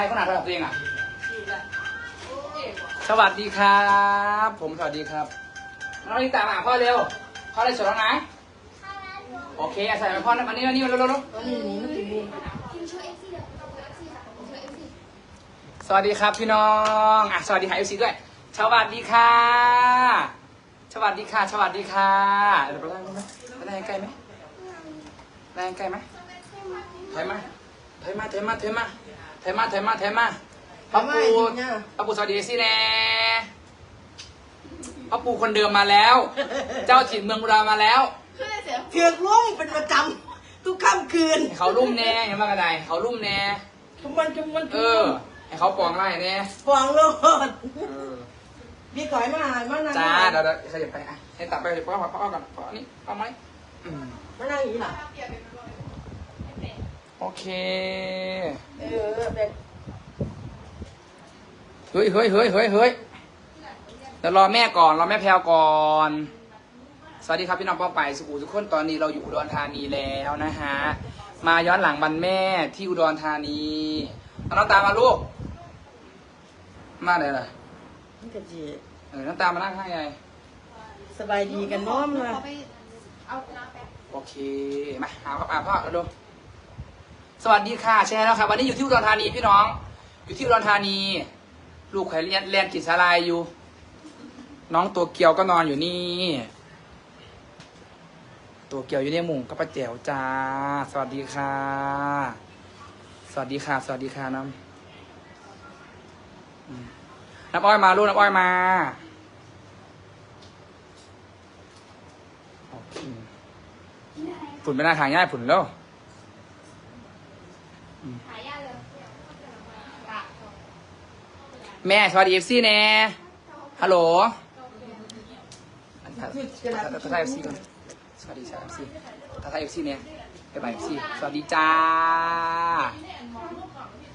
รขนาดระดับตัวเองอะ สวัสดีครับ ผมสวัสดีครับน้องลิตามาหาพ่อเร็ว พ่อได้สดแล้วนะ โอเคอะใส่ไปพ่อนะมานี่มานี่มาเร็วๆนี่นี่มันกินนี่สวัสดีครับพี่น้องอะสวัสดีค่ะเอฟซีด้วย สวัสดีค่ะ สวัสดีค่ะ สวัสดีค่ะเดี๋ยวไปนั่งไหมไปนั่งใกล้ไหมนั่งใกล้ไหมถอยมาถอยมาถอยมาถอยมา ถอยมาถอยมาถอยมาป้าปูป้าปูสวัสดีเอฟซีแน่ป้าปูคนเดิมมาแล้ว เจ้าถิ่นเมืองอุดรมาแล้วเถือกล่มเป็นประจำทุกค่ำคืนให้เขาลุ่มแน่ยังมากระไดเขาลุ่มแน่ทุกวันทุกวันเออให้เขาปองไล่แน่ฟองโลดเออพี่ถอยมามานั่งจ้าเดี๋ยวเดี๋ยวขยับไปอะให้ตัดไปเดี๋ยวพ่อพ่อก่อนพ่ออันนี้เอาไหมอืมมานั่งอย่างนี้ล่ะ โอเค เออเป็นเฮ้ยเฮ้ยเฮ้ยเฮ้ยเฮ้ยเดี๋ยวรอแม่ก่อนรอแม่แพลวก่อน สวัสดีครับพี่น้องป้องไปสุขุมทุกคนตอนนี้เราอยู่อุดรธานีแล้วนะฮะ มาย้อนหลังวันแม่ที่อุดรธานีเอาน้ำตาลมาลูก มาไหนล่ะมันก็จีเออน้ำตาลมานั่งข้างไงสบายดีกันน้อมเลยโอเค มาหาพ่ออาพ่อเอาดู สวัสดีค่ะแชร์แล้วครับวันนี้อยู่ที่อุดรธานีพี่น้อง อยู่ที่อุดรธานี ลูกไข่เลียนแลนกินสาลายอยู่ น้องตัวเกียวก็นอนอยู่นี่ ตัวเกียวอยู่ในหมุงกับป้าแจ๋วจ้า สวัสดีค่ะ สวัสดีค่ะ สวัสดีค่ะน้ำอืมน้ำอ้อยมาลูกน้ำอ้อยมาโอเคฝุ่นไม่น่าทางง่ายฝุ่นแล้ว แม่สวัสดีเอฟซีแน่ฮัลโหลทักทายเอฟซีก่อนสวัสดีชาวเอฟซีทักทายเอฟซีเนี่ยไปไปเอฟซีสวัสดีจ้า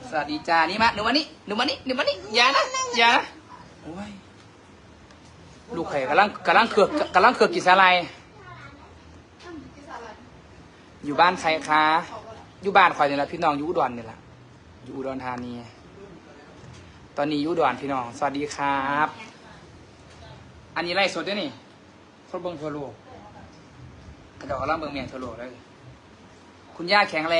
สวัสดีจ้า นี่มาหนูมานี่หนูมานี่หนูมานี่อย่านะอย่านะโอ้ยลูกไข่กำลังกำลังเขือกกำลังเขือกกินอะไรอยู่บ้านใครคะ อยู่บ้านคอยนี่แหละพี่น้องอยู่อุดรเนี่แหละอยู่อุดรธานี ตอนนี้อยู่อุดรพี่น้อง สวัสดีครับ อันนี้ไล่สดด้วยนี่ทดเบิ้งทั่วโลกกระดอกกระล่ำเบิ้งเมียนทั่วโลกเลยคุณย่าแข็งแร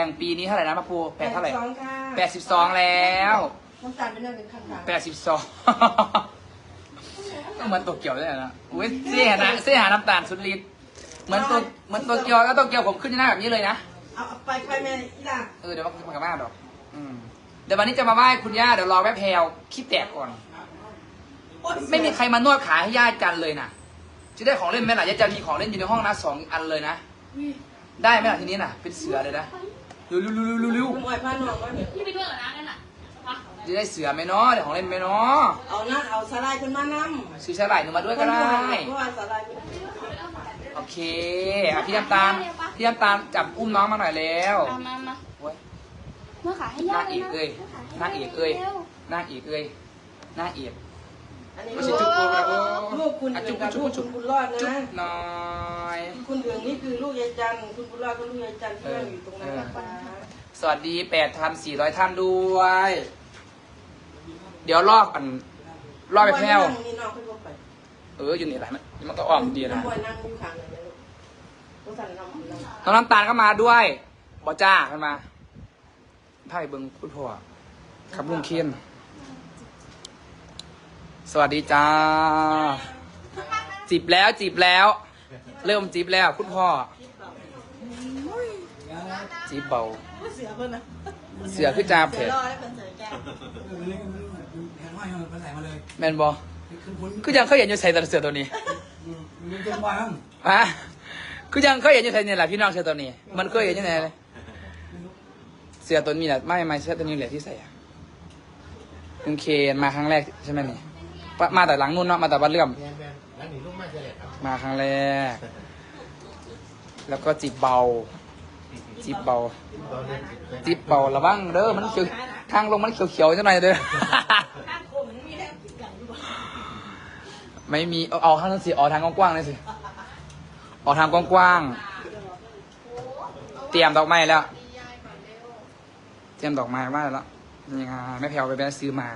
ง ปีนี้เท่าไหร่นะป้าปูแปดเท่าไหร่สองค่ะ แปดสิบสองแล้วน้ำตาลเป็นเรื่องเป็นข้างแปดสิบสองเหมือนตัวเกี่ยวเลยนะอุ้ยเสียนะเสียหาน้ำตาลสุดฤทธิ์เหมือนตัวเหมือนตัวเกียวแล้วตัวเกียวผมขึ้นหน้าแบบนี้เลยนะๆเอาไปไปแม่อีหล่ะ เออเดี๋ยวมามากับบ้านดอก อืม เดี๋ยววันนี้จะมาไหว้คุณย่าเดี๋ยวรอแม่แพลวคิดแตกก่อน ไม่มีใครมานวดขาให้ย่าจันเลยนะจะได้ของเล่นไหมล่ะย่าจันมีของเล่นอยู่ในห้องนะสองอันเลยนะได้ไหมล่ะทีนี้น่ะ เป็นเสือเลยนะเร็วเร็วเร็วเร็วเร็วมวยผ้าหนองก็เนี่ยพี่ไปด้วยเหรอนะนั่นน่ะวะจะได้เสือไหมเนาะได้ของเล่นไหมเนาะเอานั่นเอาสไลด์ขึ้นมานำซื้อฉลายหนูมาด้วยก็ได้เพราะว่าสไลด์โอเคอะพี่น้ำตาลพี่น้ำตาลจับอุ้มน้องมาหน่อยแล้วมามามาโอ้ย เมื่อขายให้หย่าน้าเอกเอ้ยหน้าเอกเอ้ยหน้าเอกเอ้ยหน้าเอกอันนี้ไม่ใช่จุ๊บโอ้โหลูกคุณอะเป็จุ๊นบกับจุ๊ลูบกจุ๊บคุณบุญรอดจุ๊นะบหน่อยคุณเหลืองนี่คือลูกยายจันทร์คุณบุญรอดก็ลูกยายจันทร์ที่นั่งอยู่ตรงนั้นนะคะสวัสดีแปดพันสี่ร้อยท่านด้วย เดี๋ยวลอกอันลอกไปแพลวนี่น้องขึ้นรถไปเอออยู่นี่แหละมันมันก็อ้อมดีนะน้ำบอยนั่งอยู่ข้างไหนลูกรถสั่นน้ำน้ำน้องน้ำตาลก็มาด้วยบอจ้าขึ้นมา ไพ่เบิงพูดพ่อครับลุงเคียน สวัสดีจ้า จีบแล้วจีบแล้ว เริ่มจีบแล้วคุณพ่อ จีบเบา เสือเพิ่นนะเสือคือจาเสืเผ็อดรอดแล้วเป็นเสือแก้วเออนี่แผนว่าให้มันใส่มาเลยแมนบอคือคุณคือยังเขาเห็นอยู่ใส่แต่เสือตัวนี้มันเป็นวายมั้งฮะคือยังเขาเห็นอยู่ใส่เนี่ยแหละพี่น้องเสือตัวนี้ มันเคยเห็นยังไงเลย เสือตัวนี้แหละไม่ไม่เสือตัวนี้แหละที่ใส่อะคุณเคนมาครั้งแรกใช่ไหมนี่ปะมาแต่หลังนู่นเนาะมาแต่บ้านเลื่อมแบนแบนแล้วหนีลูกมาจะเลยครับมาครั้งแรก แล้วก็จีบเบาจีบเบา ตอนนี้จีบเบาระวังเด้อมันเขียวทางลงมันเขียวๆจังหน่อยเด้อไม่มีเอาเอาทางนั้นสิเอาทางกว้างๆเลยสิเอาทางกว้างๆเตรียมดอกไม้แล้ว เตรียมดอกไม้ไว้แล้วนี่ค่ะแม่แพลวไปแวะซื้อมา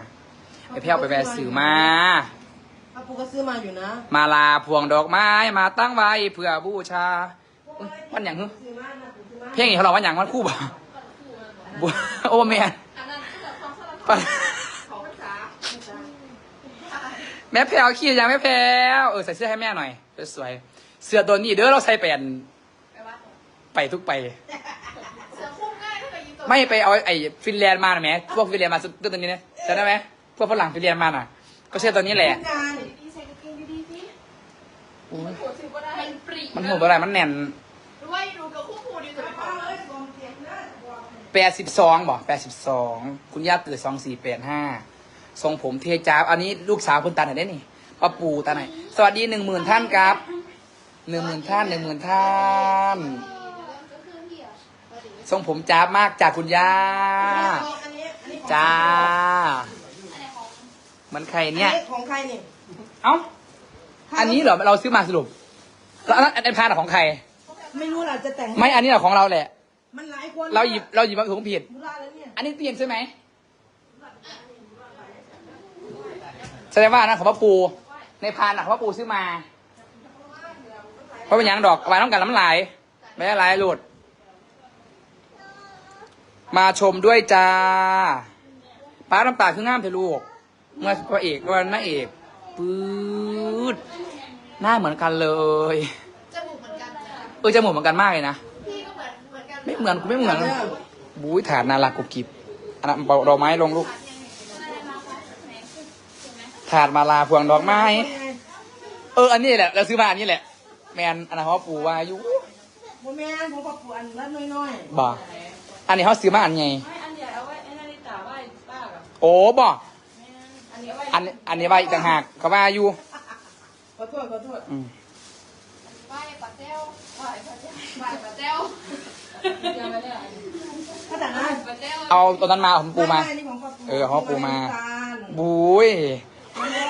แม่แพลวไปแวะซื้อมา อาปูก็ซื้อมาอยู่นะมาลาพวงดอกไม้มาตั้งไว้เพื่อบูชาอุ๊ยวันอย่างฮึซื้อมานะปูซื้อมาเพลงนี้เขาร้องวันอย่างวันคู่บ่บ่โอ้แม่นอันนั้นคือแบบความสลับปันของภาษาแม่แพลวขี้ยังแม่แพลวเออใส่เสื้อให้แม่หน่อยสวยๆเสื้อตัวนี้เด้อเราใส่ไปอันแปลว่าไปทุกไป เสือคุ้มง่ายถ้า ไม่ไปเอาไอ้ฟินแลนด์มาหน่อยไหมพวกฟินแลนด์มาซื้อตัวนี้นะจำได้ไหมพวกฝรั่งฟินแลนด์มาน่ะ ก็เชื่อตัวนี้แหละงานดีใส่กางเกงดีๆสิอุ๊ยมันปวถือว่าได้มันปรีมันหัวอะไรมันแน่นด้วยดูกับคู่หูดีสุดป้าเอ้ยกองเสียแปดสิบสองบอกแปดสิบสองคุณย่าเกิดสองสี่แปดห้าทรงผมเทจ้าบอันนี้ลูกสาวคุณตาไหนได้นี่ป้าปูตาไหนสวัสดีหนึ่งหมื่นท่านครับหนึ่งหมื่นท่านหนึ่งหมื่นท่าน ทรงผมจ้าบมากจากคุณย่าอันนี้อันนี้ของจ้าเหมันใครเนี่ยอัของใครนี่ เอ้า อันนี้เหรอเราซื้อมาสรุปแล้วอันนั้นอันพานของใคร ไม่รู้ล่ะจะแต่ง ไม่อันนี้เหรอของเราแหละ มันหลายคนเราหยิบเราหยิบมาถุงผิดบุราแล้วเนี่ยอันนี้เปลี่ยนใช่ไหมแสดงว่าอันนั้นของพ่อปู ในพานอะของพ่อปูซื้อมาเพราะเป็นหยังดอกเอาไว้ต้องการน้ำลายไม่ได้ลายหลุด มาชมด้วยจ้าป้าน้ำตาคืองามเถอะลูกเมื่อพระเอกก็นางเอกปื๊ดหน้าเหมือนกันเลยจมูกเหมือนกันนะเออจมูกเหมือนกันมากเลยนะพี่ก็เหมือนเหมือนกันไม่เหมือนกูไม่เหมือนบุ้ยถาดนารักกุบกิบอันนั้นเอาดอกไม้ลงลูกถาดมาลาพวงดอกไม้ เออ อันนี้แหละ เราซื้อมาอันนี้แหละ แมนอันนั้นเขาปูว่าอายุโมแมนผมก็ปูอันละน้อยบ่ อันนี้เขาซื้อมาอันไงๆอันใหญ่เอาไว้ไอ้นาฬิกาไว้ป้ากับโอ้บ่อันนี้เอาไว้อันอันนี้ไว้อีกต่างหากเขาว่าอายุขอโทษขอโทษอืมไหว้ปลาเจ้าไหว้ปลาเจ้าไหว้ปลาเจ้าถ้าแต่นั้นปลาเจ้าเอาตัวนั้นมาผมปูมาไอันนี้ของพ่อปูเออของพ่อปูมาตาลบุ้ยไม่ได้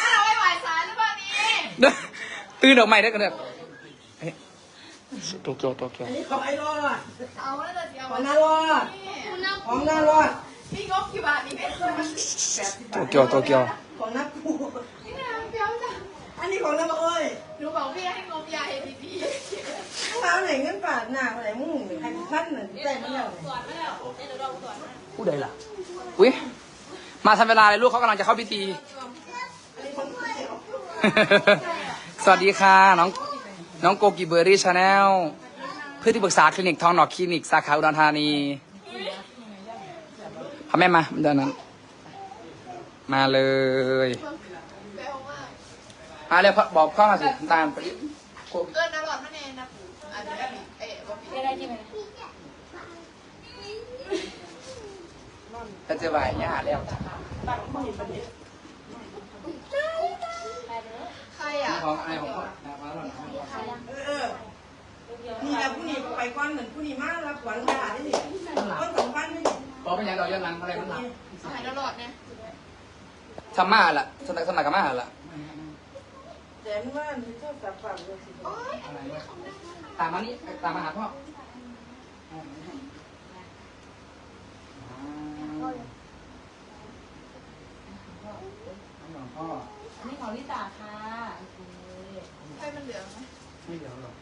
ถ้าเราไม่ไหวสายหรือเปล่านี่ตื่นออกใหม่ได้กันเนี่ยเฮ้ย โตเกียวโตเกียวอันนี้ของไอ้รอดเอาแล้วจะเดียวของน้ารอดคุณน้ของน้ารอดำพี่งบกี่บาทนี่เป็นตัวนี่แปดสิบโตบาทเกียวโตเกียวของน้าปูนะเดี๋ยวจ้ะอันนี้ของน้าเอ้ยหนูบอกพี่ให้งบยาเฮดีข้าวไหนเงินบาทหน้าไหนมึงใครพันหนึ่งใจมันแล้วๆสวนไม่แล้วเดี๋ยวเราสวนนะผู้ใดล่ะอุ้ยมาทันเวลาเลยลูกเขากำลังจะเข้าพิธี สวัสดีค่ะน้อง น้องโกกิเบอร์รี่ชาแนลเพื่อที่ปรึกษาคลินิกทองหนอกคลินิก สาขาอุดรธานีพาแม่มาเดินนั้น มาเลยแปลว่ามาเร็วบอกพ่อมาสิน้ำตาลไปโกกิเอิญอร่อยมากแน่นะปู่อันนี้เอ๊ะบอกพี่ได้ที่ไหนถ้าจะไหวย่าแล้ว ใครอะของอะไรของพ่อมาแล้วนะเออนี่แหละผู้นี้ไปก้อนเหมือนผู้นี้มารับหวานยาได้สิก้อนสองพันนี่บอกเป็นยังเราเยอะนั้นอะไรมันหนักสมัยตลอดเนี่ยทำมาละสนักสนักกับมาละแต่ว่ามันชอบสับฝังเลยสิโอ๊ยอะไรวะตามมานี่ตามมาหาพ่อพ่ออันนี้ของลิตาค่ะโอ เคใครมันเหลืองไหมไม่เดี๋ยวหรอก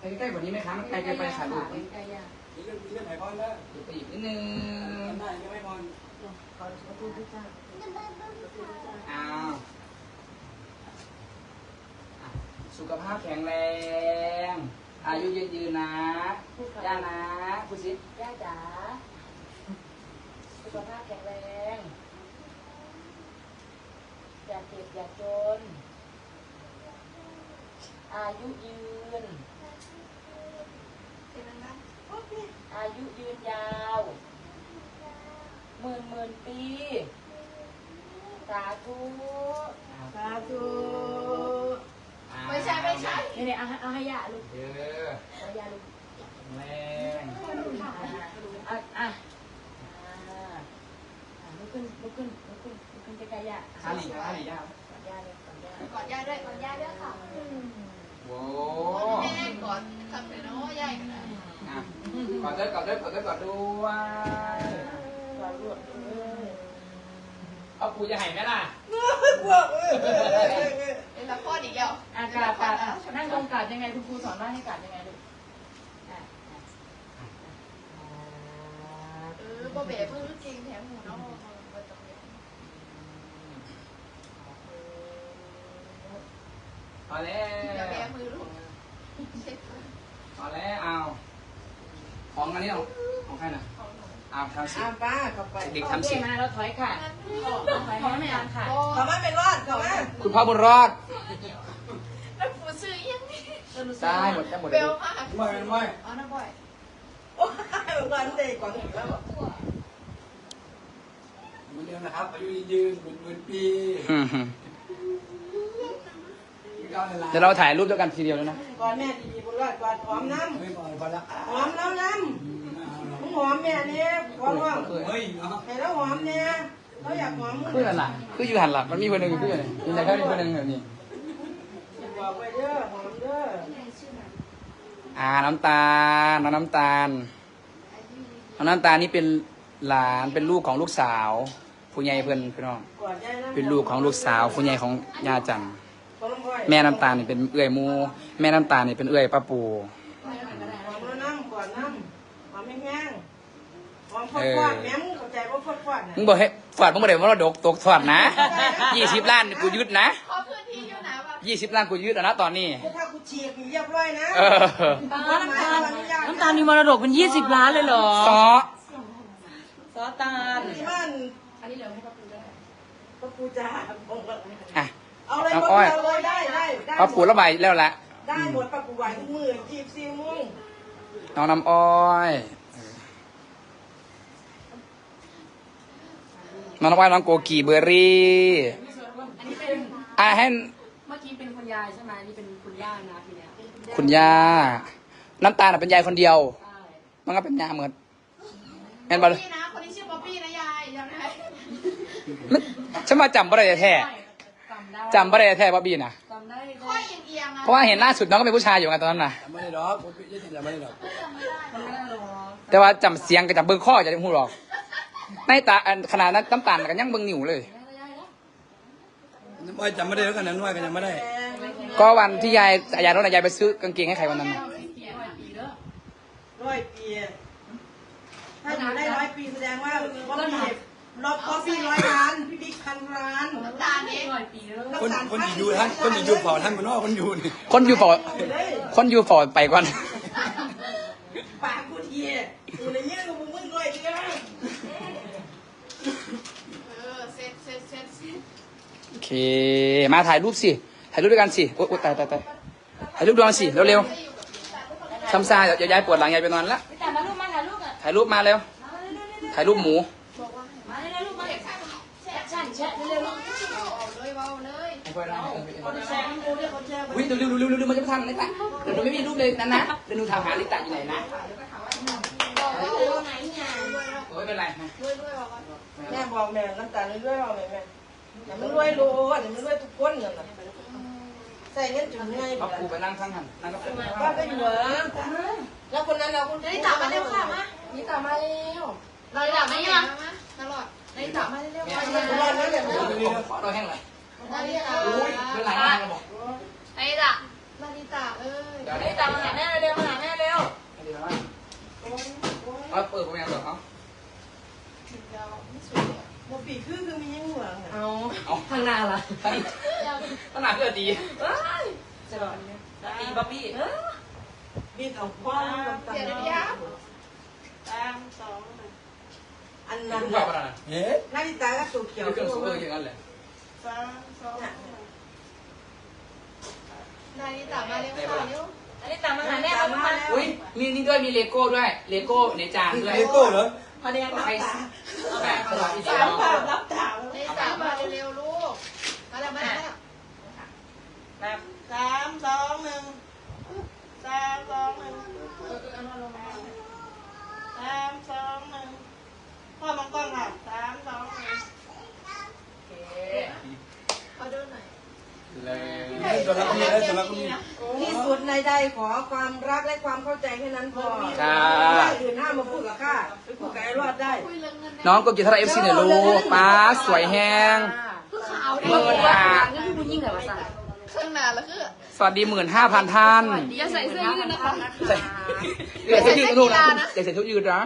ใกล้ๆกว่านี้ไหมคะมันไกลเกินไปถ่ายรูปไกลๆอะนี่เรื่องเรื่องไหนพอนแล้วเดี๋ยวไปอีกนิดนึงได้ยังไม่พอนขอขอพูดด้วยจ้าอ้าวอะสุขภาพแข็งแรง อายุยืนยืนๆนะย่านะพูดสิย่าจ๋าสุขภาพแข็งแรง อย่าเจ็บอย่าจน อายุยืนเป็นนังอายุยืนยาวหมื่นหมื่นปี สาธุสาธุไม่ใช่ไม่ใช่นี่เนี่ยเอาให้เอาให้ย่าลูกเยอะเอาย่าลูกแข็งแรงอะอะอ่าอะลุกขึ้นลุกขึ้นลุกขึ้นลุกขึ้นใกล้ๆย่าฮาหลีฮาหลีย่าก่อนย่าเลย ก่อนย่ากอดยายด้วยกอดยายด้วยค่ะโว้แม่กอดทำเป็นน้อยใหญ่กันนะอะกอดด้วยกอดด้วยกอดด้วยกอดด้วยตารวดเลยเอาปูจะให้ไหมล่ะกลัวเออเป็นละครอีกแล้วอากาศกาดอะนั่งลงกาดยังไงคุณครูสอนว่าให้กาดยังไงลูกอะอะเออบ่เบ๋เพิ่งเก่งแถมหูน้องบ่ต้องเรียน เอาแล้อย่าแบวมือลูกเช็คเอาแล้วเอาของอันนี้ของของใครน่ะเอาทำสิอาป้าเข้าไปเด็กโอทำเคสิมาเราถอยค่ะถอยให้ตามค่ะเข้ามาเป็นรอดเข้ามาคุณพ่อบุญรอดแล้วฟูซื้อยังนี่ได้หมดได้หมดเบลมากไม่ไม่อ๋อน้าบ่อยโอ้ยวันเด็กกว่าหนึ่งแล้วเหมือนเดิมนะครับอายุยืนหมื่นหมื่นปีอืมฮึ เก้าเวลาเดี๋ยวเราถ่ายรูปด้วยกันทีเดียวเลยนะก่อนแม่ดีๆบุญรอดก่อนหอมน้ไม่พอพอละำหอมแล้วน้ำมึงหอมแม่เนี่ยขอร้องเฮ้ยเนาะให้แล้วหอมเนี่ยเราอยากหอมมึงคืออะไรคืออยู่หันหลังมันมีคนหนึ่งคืออะไรมีแต่แค่มีคนหนึ่งแบบนี้บอกไปเด้อหอมเด้ออ่าน้ำตาลน้องน้ำตาลน้องน้ำตาลนี่เป็นหลานเป็นลูกของลูกสาวผู้ใหญ่เพื่อนพี่น้องก่อนยายน้ำเป็นลูกของลูกสาวผู้ใหญ่ของยาจันทร์ของน้ำอ้อย แม่น้ำตาลนี่เป็นเอื้อยหมู แม่น้ำตาลนี่เป็นเอื้อยป้าปูหอมแล้วน้ำก่อนน้ำหอมแห้งๆหอมฟอดๆแม่มึงเข้าใจว่าฟอดๆน่ะมึงบอกให้ฝาดมึงบอกเดี๋ยวว่าเราดกตกถอดนะยี่สิบล้านกูยึดนะขอพื้นที่อยู่นะแบบยี่สิบล้านกูยึดแล้วนะตอนนี้ ถ้ากูฉีกนี่เรียบร้อยนะเออน้ำตาลน้ำตาลมีมรดกเป็นยี่สิบล้านเลยเหรอซอซอตาลที่บ้านอันนี้เหลือให้ป้าปูได้ก็กูจะอะ เอาเลยน้ำหมดอ้อยเอาเลยได้ได้ได้ป้าปูระบายแล้วละได้หมดปะกูไหวทุกมือจีบซิวมึงน้องน้ำอ้อยน้องน้ำอ้อยน้องโกกีเบอร์รี่อันนี้เป็นอะให้เมื่อกี้เป็นคุณยายใช่ไหมนี่เป็นคุณย่านะทีเนี้ยคุณย่าน้ำตาลน่ะเป็นยายคนเดียว ใช่มันก็เป็นยาเหมือนแม่นบอลพี่นะคนนี้ชื่อป๊อปปี้นะยายจำได้ฉันมาจำบ่ได้แท้จำได้จำบ่ได้แท้บ๊อบบี้นะจำได้ค่อยเอียงๆนะเพราะว่าเห็นล่าสุดน้องก็เป็นผู้ชายอยู่กันตอนนั้นน่ะจำไม่ได้หรอกผมยี่สิบจำไม่ได้หรอกจำไม่ได้หรอแต่ว่าจำเสียงกับจำเบิ้งข้อจะได้พูดหรอกในตาอันขนาดนั้นน้ำตาลกันยังเบิ้งนิ้วเลย น้ำอ้อยจำไม่ได้แล้วกันน้ำอ้อยก็จำไม่ได้ก็วันที่ยายยายรถยายไปซื้อกางเกงให้ใครวันนั้นน่ะร้อยปีถ้าอยู่ได้ร้อยปีแสดงว่าป๊อปปี้ รอบป๊อปปี้ร้อยล้านพี่บิ๊กพันล้านน้ำตาลนี้ร้อยปีแล้วคนคนที่อยู่ท่านคนที่อยู่เผาท่านมันนอกคนอยู่นี่คนอยู่ฝ่อเลยคนอยู่ฝ่อไปก่อนปากกูทีอยู่ในเงี้ยกูมึงด้วยเจ้าเออเซ็ตเซ็ตเซ็ตเซ็ตโอเค มาถ่ายรูปสิ ถ่ายรูปด้วยกันสิโอ๊ยโอ๊ยตายตายตายถ่ายรูปด้วยกันสิเร็วๆซ้ำซ่าเดี๋ยวยายปวดหลังยายไปนอนละพี่แต่มาลูกมาถ่ายรูปอะถ่ายรูปมาเร็วถ่ายรูปหมู มาเร็วๆลูกมาแชะแชะแชะเร็วๆลูก เอาเลยเอา เลยแชะให้ดูด้วยคนแชร์อุ้ยเร็วๆเร็วๆเร็วๆมันจะไม่ทันลิตะเดี๋ยวหนูไม่มีรูปเลยนะนะเดี๋ยวหนูถามหาลิตะอยู่ไหนนะบอกว่าเอาไหนเนี่ยโอ้ยไม่เป็นไรฮะด้วยด้วยบอกว่าแม่บอกแม่น้ำตาลเรื่อยๆบอกแม่แม่อย่ามันรวยรู้อย่ามันรวยทุกคนนั่นแหละใส่เงินจุ่มไงเอาปูไปนั่งข้างหันนั่งก็เป็นว่าเป็นเหรอแล้วคนนั้นเราคนนาฬิตามาเร็วค่ะมานาฬิตามาเร็วนาฬิตาไม่ยังตลอดนาฬิตามาเร็วคนนั้นนั่นแหละขอเราแห้งเลย นาฬิตาอุ้ยเป็นไรนเราบอกนาฬิตานาฬิตาเอ้ยเดี๋ยวนี่ตามาหาแม่เร็วมาหาแม่เร็วเดี๋ยวนะเอาเปิดผมยังเหรอเอาเดี๋ยวไม่สวยโมปีคือคือมียังหัวเอาเอาข้างหน้าล่ะขนาดเพื่อดีจะรอปีบ๊อบบี้บิดออกพ่อน้ำตาเดี๋ยวเดี๋ยวอันมันั้นนรู้แบบอะไรนะเอ๊ะนาฬิตาก็ตัวเขียวเครื่องสูบเอออย่างนั้นเล ยนาฬิตามาเร็วค่ะเร็วอันนี้ตามมาหาแม่เอาลูกมาอุ้ยมีนี่ด้วยมีเลโก้ด้วยเลโก้ในจานด้วยเลโก้เหรอพอดีน้ำใครตาเอาแบบขนาดที่สาสามมภาพรับตานาฬิตามาเร็วลูกมาแล้วมาแล้วสามสองหนึ่งสามสองหนึ่งสามสองหนึ่งพ่อมังกรค่ะสามสองหนึ่ง ขอดูหน่อย น เลย ส่ วนเราก็มีแล้วส่วนเราก็มี ที่สุดในใดขอความรักและความเข้าใจแค่นั้นพอค่ะเรื่องอื่นห้ามมาพูดกับข้าไปพูดกับไอ้รอดได้น้องกบจิตรเอฟซีเนี่ยลูกป้าสวยแห้ง คือขาวเมื่อวานก็คือผู้หญิงเหรอวะสั่นเครื่องนานแล้วคือ สวัสดีหมื่นห้าพันท่านอย่าใส่เสื้อยืดนะคะใส่เดี๋ยวใส่ชุดยืดนะลูกนะเดี๋ยวใส่ชุดยืดนะ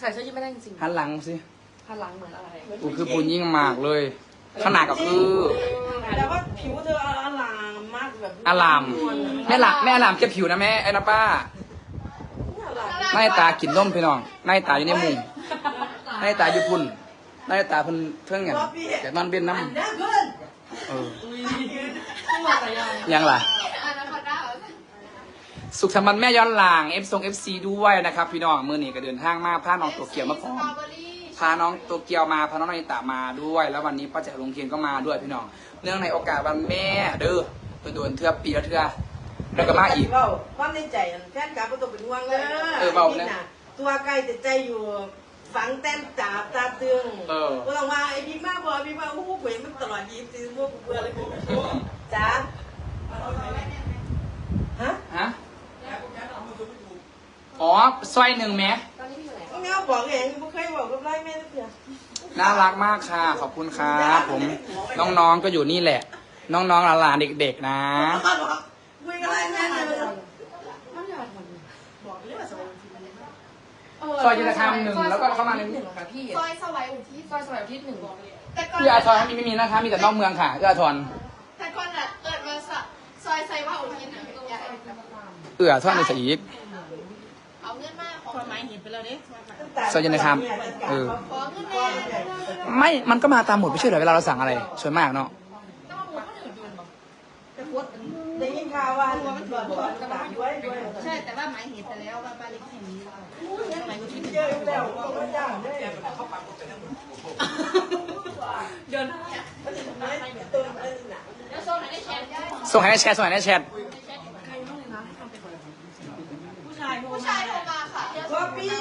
ใส่เสื้อยืดไม่ได้จริงหันหลังสิๆพลังเหมือนอะไร กูคือปูนยิ่งมากเลยขนาดก็คือ แต่ว่าผิวเธออลามมากแบบอาราม แม่หลักแม่อารามเจ็บผิวนะแม่ไอ้นะป้าหน้าตากินนมพี่น้องหน้าตาอยู่ในมุมหน้าตาอยู่พุ่นหน้าตาเพิ่นเพิ่งอย่างแต่นอนเบี้ยนน้อันนี้เกินำเออยังล่ะสุขสันต์วันแม่ย้อนหลังเอฟซงเอฟซีด้วยนะครับ พี่น้องมือนี้ก็เดินทางมาพาน้องตัวเกียวมาพร้อม พาน้องตัวเกียวมาพาน้องนาริตะมาด้วย แล้ววันนี้ป้าแจ๋วลงเทียนก็มาด้วยพี่น้องเนื่องในโอกาสวันแม่เด้อโดนๆเทื่อปีละเทื่อแล้วก็มาอีก เบาความในใจอันแฟนกลับก็ต้องเป็นห่วงเลยเออเบานะตัวใกล้แต่ใจอยู่ฝังแต้มจาบตาตึงเออ ก็ต้องมาไอ้พี่มากบอพี่มากโอ้โหเว้ยมันตลอดยี่สิบสี่ชั่วโมงกูเบื่อเลยจ้าฮะฮะอ๋อสร้อยหนึ่งแม่ แม่บอกเองไม่เคยบอกกับไรแม่สักอย่างน่ารักมากค่ะ ขอบคุณครับผมน้องๆก็อยู่นี่แหละ น้องๆหลานๆเด็กๆนะบอกคุยกับไรแม่เลยซอยจิตรธรรมหนึ่งแล้วก็เข้ามาในหนึ่งค่ะพี่ซอยสวายอุทิศซอยสวายอุทิศหนึ่งเอื้ออาทรมีไม่มีนะคะ มีแต่นอกเมืองค่ะเอื้อาทรแต่ก่อนอะเกิดมาซอยไซว่าอุทิศหนึ่งเอื้ออาทรในสีเอาเงินมา ของไม้เห็นไปแล้วเนี่ยซอยจิตรธรรมเออ ขอเงินแน่ไม่มันก็มาตามหมดไม่ใช่เหรอเวลาเราสั่งอะไรส่วนมากเนาะต้องหมูคนอื่นยืนบอกได้ยินข่าวว่ามันบอกว่าตามด้วยด้วยใช่แต่ว่าไม้เห็นแต่แล้วว่าบ้านเล็กแห่งนี้เยอะแล้วก็ย่างได้เดินตัวเออหนักแล้วโซนไหนได้แชร์ได้ส่งให้ในแชทส่งให้ในแชท ผู้ชาย ผู้ชายโทรมาค่ะ ก็พี่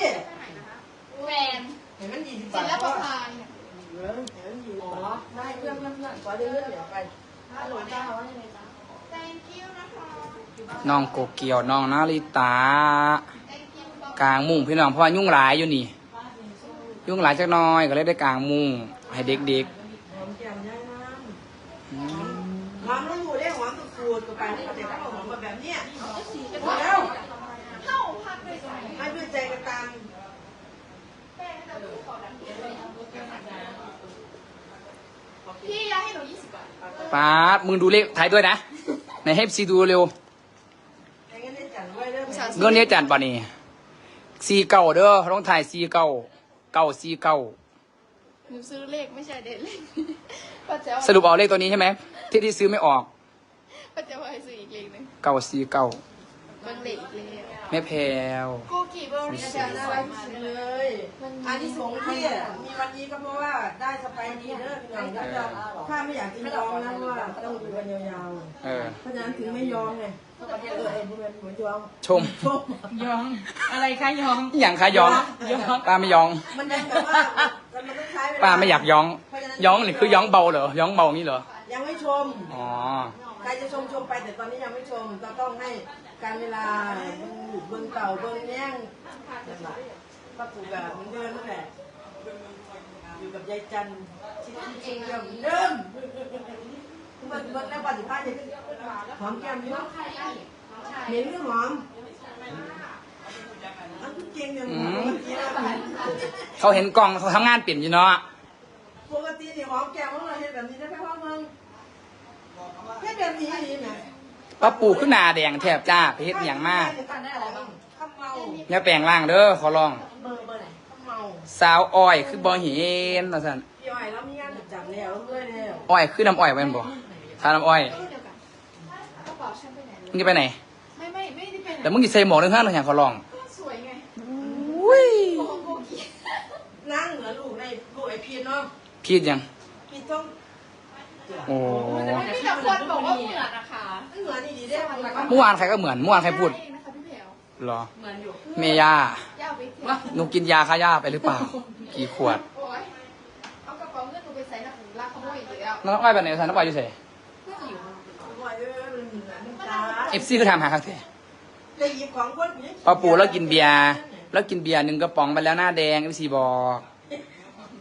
แฟน เห็นมันยี่สิบ ศิ บาท ลปภา อ๋อได้เพื่ อนเพื่อนเพื่อนขอเดินเดี๋ยวไปฮัลโหลจ้าว่ายังไงจ้า thank you นะคะน้องโกเกียวน้องนาริตา thank you บอกกลางมุ้งพี่น้องเพราะว่ายุ่งหลายอยู่นี่ ยุ่งหลายจักหน้อยก็เลยได้กลางมุ้งให้เด็กหอมแก้มย่างน้ำหอมแล้วอยู่ได้หอมสุดขูดกับการที่เขาจะเข้าหอมแบบเนี้ยแล้ว เข้าพักด้วยใจ ให้เพื่อนใจกันตาม พี่ยาให้หนูยี่สิบบาท ๆ ป้าดมึงดูเลขท้ายด้วยนะในให้ซีดูเร็วแต่งั้นได้จัดไว้เด้อเงินนี้จันป่ะนี่ซีเก่าเด้อต้องถ่ายซีเก่าเก่าซีเก่าหนูซื้อเลขไม่ใช่เด็ดเลขป้าเจ้าสรุปเอาเลขตัวนี้ใช่ไหมที่ที่ซื้อไม่ออกป้าเจ้าให้ซื้ออีกเลขหนึงเก่าซีเก่า เบิ่งเลขอีกเลข ไม่แพวโกกีเบอร์รี่จะน่ารักที่สุดเลยอันที่สงที่มีวันนี้ก็เพราะว่าได้สไปร์ดีเด้อพี่น้องถ้าถ้าไม่อยากจะยอมนะเพราะว่าต้องอยู่กันยาวเออ ๆเพราะฉะนั้นถึงไม่ยอมไงเออเออเหมือนเหมือนยอมชมชมยอง อะไรคะยอง อหย่างคะยอง ป้าไม่ยอง มันยังแบบว่ามันต้องใช้เวลาป้าไม่อยากยองยองหรือคือยองเบาเหรอยองเบางี้เหรอ ยังไม่ชม อ๋อ ใครจะชมชมไปแต่ตอนนี้ยังไม่ชมเราต้องให้การเวลาเบิ่งลูกเบิ่งเต่าเบิ่งแย่งนั่นแหละป้าปู่แบบเหมือนเดิมนั่นแหละอยู่กับยายจันทร์ชิดที่จริงเหมือนเดิมมันมันแล้วปัจจุบันยังหอมแก้มเยอะเหม็นหรือหอมอันทุกเก่งอย่างหอมเมื่อกี้นะเขาเห็นกล้องเขาทำงานเปลี่ยนอยู่เนาะปกตินี่หอมแก้มของเราเห็นแบบนี้ได้ไหม พ่อมึงเห็นแบบนี้ดีไหมป้าปู่ขึ้นหนาแดงแทบจ้าไปเฮ็ดอหย่างมากข้าวเมาอย่าแปลงร่างเด้อขอร้อง เบอร์เบอร์ไหนข้าวเมาสาวอ้อยคือบ่เห็นว่าซั่นพี่อ้อยแล้วมีงานประจำแล้วเรื่อยแล้วอ้อยคือน้ำอ้อยแม่นบ่ทาน้ำอ้อยเดียวกันกระเป๋าฉันไปไหนมึงจะไปไหนไม่ไม่ไม่ได้ไปไหนแล้วมึงสิใส่หมวกนึงข้างหนึงอย่างขอร้องสวยไงอุ้ยโกโกกีนั่งเหมือนลูกในลูกไอพีนเนาะพีดยังพีนต้อง โอ้มันมีแต่คนบอกว่าเหมือนนะคะเหมือนดีๆได้มันเมื่อวานใครก็เหมือนเมื่อวานใครพูดใช่นะคะพี่แผวเหรอเหมือนอยู่เมย่าย่าเอาไปเที่ยวหนูกินยาฆ่าย่าไปหรือเปล่า กี่ขวดโอ้ยเอากระเป๋าเงินหนูไปใส่หนักหนูลากขโมยอีกแล้วน้องอ้อยแบบไหนใส่น้ำอ้อยอยู่ใส่เพื่อนอยู่เอฟซีก็ถามหาครั้งแท้จะหยิบของคนนี้ป้าปูแล้วกินเบียร์แล้วกินเบียร์หนึ่งกระป๋องไปแล้วหน้าแดงเอฟซีบอก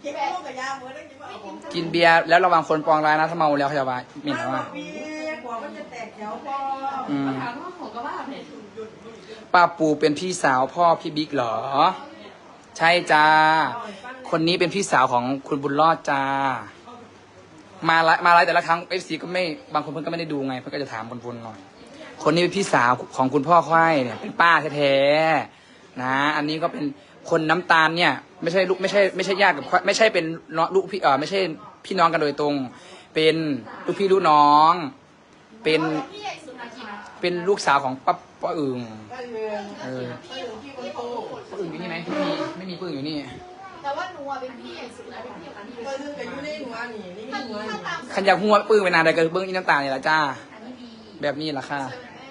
เก็บลูกกับยาเหมือนได้กินว่าเอาของกินเบียร์แล้วระวังคนปองร้ายนะถ้าเมาแล้วเขาจะว่าหมิ่นมาเขาบอว่ากพี่กว่ามันจะแตกแถวพออืมถามว่าของก็ว่าเนี่ยป้าปูเป็นพี่สาวพ่อพี่บิ๊กเหรอ ใช่จ้า คนนี้เป็นพี่สาวของคุณบุญรอดจ้า มาละมาไลฟ์แต่ละครั้งเอฟซีก็ไม่บางคนเพิ่นก็ไม่ได้ดูไงเพิ่นก็จะถามวนๆหน่อย คนนี้เป็นพี่สาวของคุณพ่อควายเนี่ยเป็นป้าแท้ๆนะ อันนี้ก็เป็นคนน้ำตาลเนี่ย ไม่ใช่ลูกไม่ใช่ไม่ใช่ญาติกับไม่ใช่เป็นน้องลูกพี่เออไม่ใช่พี่น้องกันโดยตรง เป็นลูกพี่ลูกน้อง เป็นเป็นลูกสาวของป้าป้าอึ่งเออป้าอึ่งอยู่นี่ไหมไม่มีไม่มีป้าอึ่งอยู่นี่แต่ว่าหนูอะเป็นพี่ใหญ่สุดนะเป็นพี่กับนี่บ้านเมืองกับอยู่ในหัวนี่นี่ถ้าหัวถ้านี่ขันอยากหัวป้าอึ่งไปนานใดก็เบิ้งอีน้ำตาลนี่ละจ้า แบบนี้ละค่ะเจอแม่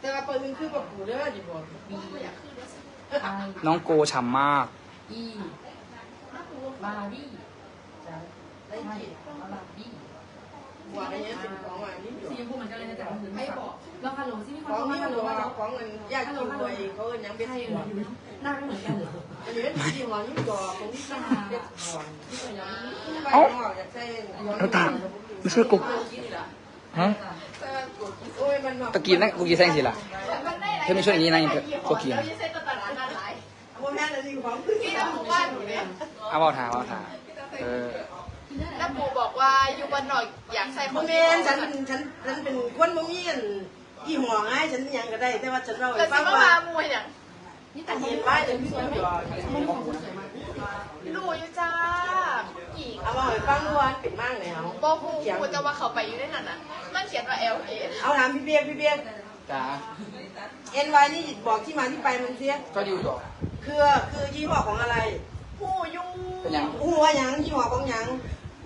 แต่ว่าปืนมันคือแบบกูเด้อดิบอก มีอยากขึ้นด้วยสิน้องโกฉ่ำมาก อีน่ากลัวบาร์บี้จ้ะได้กี่บาร์บี้หัวอะไรเงี้ยสิบของอันนี้สีชมพูเหมือนกันเลยนะจ๊ะไม่บอกเราคันหลงที่มีคขนองโทรมานี่คัมันนหลงมาของเงินยากกินตัวเองเขาเอิ้นยังเป็นสีหัวหน้าไม่เหมือนกันเหรออันนี้เป็นสีหัวนี่ดอกตรงนี้เป็นหัวไปเอ้าหอกอยากใส่น้ำตาลไม่ใช่กูฮะโอ้ยมันตะกี้นั่นกูกี่แซงสิล่ะมันได้เธอไม่ช่วยอย่างนี้นะโคเกี แม่เลยสิของที่ทำหมู่บ้านหนูเนี่ยเอาเอาถามเอาถามเออแล้วปู่บอกว่าอยู่บ้านนอกอยากใส่ขโมองเมนฉันฉันฉันเป็นคนโมมีอันยี่ห้อง่ายฉันยังก็ได้ แต่ว่าฉันเล่าแต่ให้ฟัสิงมาว่าพามวยอย่างอันเห็นป้ายเลยพี่สวยดอกรู้อยู่จ้าหญิงเอามาให้ฟังว่าเป็นมั่งแล้วบอกฮูคุณจะว่าเขาไปอยู่ในนั้นน่ะ มันเขียนว่า L A เอาถามพี่เบียร์พี่เบียร์จ้าเอ็นวายนี่บอกที่มาที่ไปมันเสียก็อยู่ต่อ คือคือยี่ห้อของอะไรฮูอยูเป็นยังหัวหยังยี่ห้อของหยัง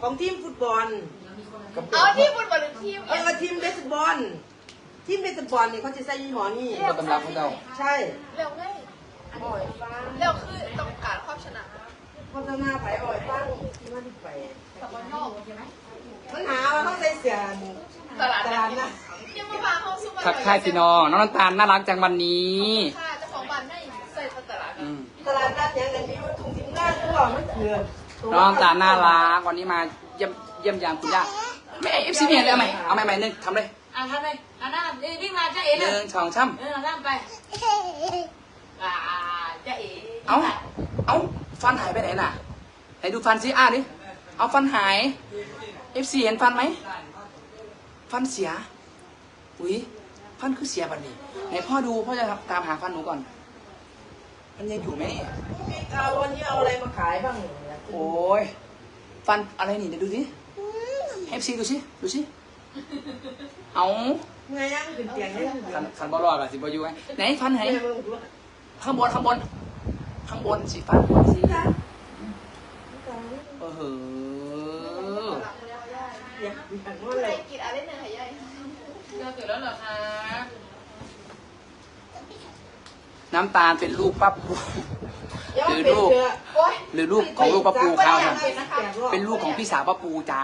ของทีมฟุตบอลเอาที่บุญบริทีมเออทีมเบสบอล ทีมเบสบอลนี่เขาจะใส่ยี่ห้อนี้ก็ตำรับของเราใช่เร็วไงเร็วคือต้องการความชนะโฆษณาไปอ่อยตั้งที่มาที่ไปแต่บอลนอกใช่ไหมมันหาว่าเขาใส่เสื้อตลาดตนัลาดดนะ ยังมาพาเข้าสู้ทักทายพี่น้องน้องน้ำตาลน่ารักจังวันนี้ค่ะ ตลาดนัดยังกันมีวัตถุสินค้าตัวมันเถื่อนน้องน้ำตาลน่ารักวันนี้มาเยี่ยมเยี่ยมยามคุณย่าไม่เอฟซีเนี่ยเลยเอาใหม่เอาใหม่ใหม่หนึ่งทำเลยอะทำเลยอะหน้าเอ้ยวิ่งมาจ้าเอ๋หเลยนึ่งสองช้เออหน้าไปอ่าจ้าเอ๋ำเอาเอาฟันหายไปไหนน่ะไหนดูฟันซิอะดิเอาฟันหายเอฟซีเห็นฟันไหมฟันเสียอุ้ยฟันคือเสียบัดนี้ไหนพ่อดูพ่อจะตามหาฟันหนูก่อน มันยังอยู่ไหมเนี่ยเอาวันนี้เอาอะไรมาขายบ้างเนี่ยโอ้ยฟันอะไรนี่เดี๋ยวดูสิเอฟซีดูสิดูสิเอาไงยังขึ้นเตียงยังขึ้นฟันฟันบอลอดอะสิบอยูไงไหนฟันไหนแม่มึงรู้ข้างบนข้างบนข้างบนสิฟันบนสิเออเหออยากอยากว่าอะไรใส่กินอะไรหนึ่งค่ะยายเจอตื่นแล้วเหรอคะ น้ำตาลเป็นลูกป้าปูเดี๋ยวมันเป็นเถื่อโอ้ยหรือลูกของลูกป้าปูเขาอยาน่ะกเป็นนะคะเป็นลูกของพี่สาวป้าปูจ้า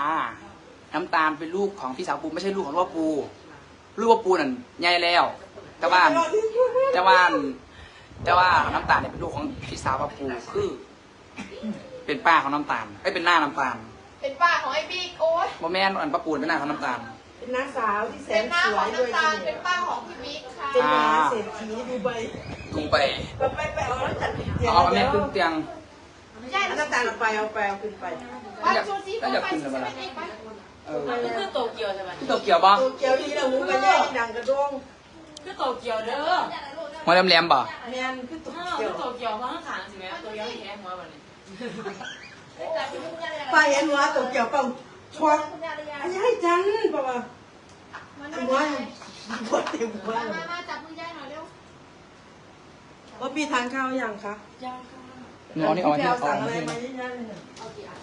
น้ำตาลเป็นลูกของพี่สาวปูไม่ใช่ลูกของป้าปู ลูกป้าปูนั่นใหญ่แล้ว แต่ว่าแต่ว่าแต่ว่าน้ำตาลเนี่ยเป็นลูกของพี่สาวป้าปูคือ เป็นป้าของน้ำตาลไอ้ยเป็นหน้าน้ำตาล เป็นป้าของไอ้บิ๊กโอ้ยโมแม่นอันป้าปูเป็นหน้าของน้ำตาล เป็นน้าสาวที่แสเป็นนหน้าสขวองยด้วยน้ำตาลเป็นป้าของพี่บิ๊กค่ะเป็นมหาเศรษฐีดูใบดูไปไปไปไปเอาแล้วจัดเตียงเอาแม่ขึ้นเตียงยายเอาน้ำตาลเอาไปเอาไปเอาขึ้นไปว่าชูซีเข้าไปใช่ไหมเออคือโตเกียวใช่ไหมพี่โตเกียวบ่ตัวเกียวดีเราหูกันแย่ดังกระด้งคือโตเกียวเด้อหัวแหลมๆบ่แมนคือตัวอ้าวเกีคืยวอโตเกียวเพราะข้างขางสิแม่ตัวยังไม่แข็งหัวแบบนี้ไปเห็นหัวตัวเกียวเปล่า ชวนอันนี้ให้จันป่าวะหัวหัวเต็มหัวมามาจับมือยายหน่อยเร็วว่าพี่ทานข้าวยังคะหนูเอานี่เอามาที่พี่เอาสั่งมาอะไรที่มาเยอะแยะเลย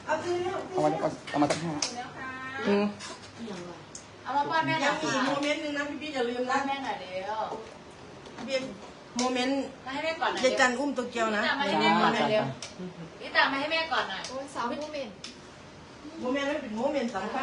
เอาสิเร็วเอามาเอาเอามาตั้งห้าอืมเอามาป้อนแม่หน่ยัองยมีอีกโมเมนต์หนึงนะพี่พี่อย่าลืมป้อนะนแม่หน่อยเร็วพี่โมเมนต์มาให้แม่ก่อนหน่อยยายจันอุ้มตัวเกียวนะมาให้แม่ก่อนหน่อยเร็วนี่ตามมาให้แม่ก่อนหน่อยโอ้ยสาวผู้เมนโมเมนต์ นั้นเป็นโมเมนต์สำ